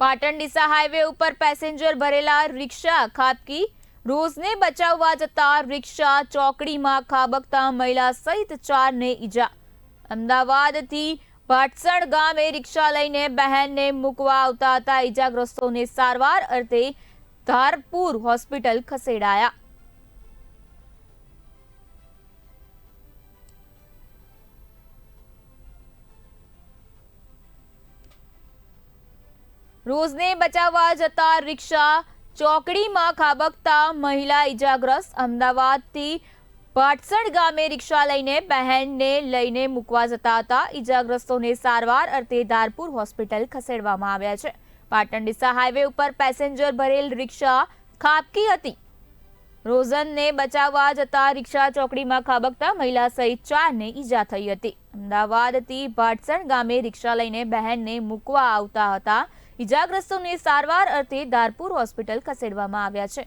Patan Deesa highway ઉપર passenger ભરેલા રિક્ષા ખાબકી રોઝને બચાવવા જતા રિક્ષા ચોકડીમાં ખાબકતા મહિલા સહિત ચારને ઈજા. અમદાવાદથી ભાટસણ ગામે રિક્ષા લઈને બહેનને મૂકવા આવતા હતા. ઈજાગ્રસ્તોને સારવાર અર્થે ધારપુર હોસ્પિટલ ખસેડાયા. રોઝને બચાવવા જતા રિક્ષા ચોકડીમાં ખાબકતા મહિલા ઈજાગ્રસ્ત. અમદાવાદથી ભાટસણ ગામે રિક્ષા લઈને બહેનને લઈને મૂકવા જતા હતા. ઈજાગ્રસ્તોને સારવાર અર્થે ધારપુર હોસ્પિટલ ખસેડવામાં આવ્યા છે. પાટણ ડીસા હાઈવે ઉપર પેસેન્જર ભરેલ રિક્ષા ખાબકી હતી. રોઝનને બચાવવા જતા રિક્ષા ચોકડીમાં ખાબકતા મહિલા સહિત ચારને ઈજા થઈ હતી. અમદાવાદથી ભાટસણ ગામે રિક્ષા લઈને બહેનને મૂકવા આવતા હતા. ઈજાગ્રસ્તોને સારવાર અર્થે ધારપુર હોસ્પિટલ ખસેડવામાં આવ્યા છે.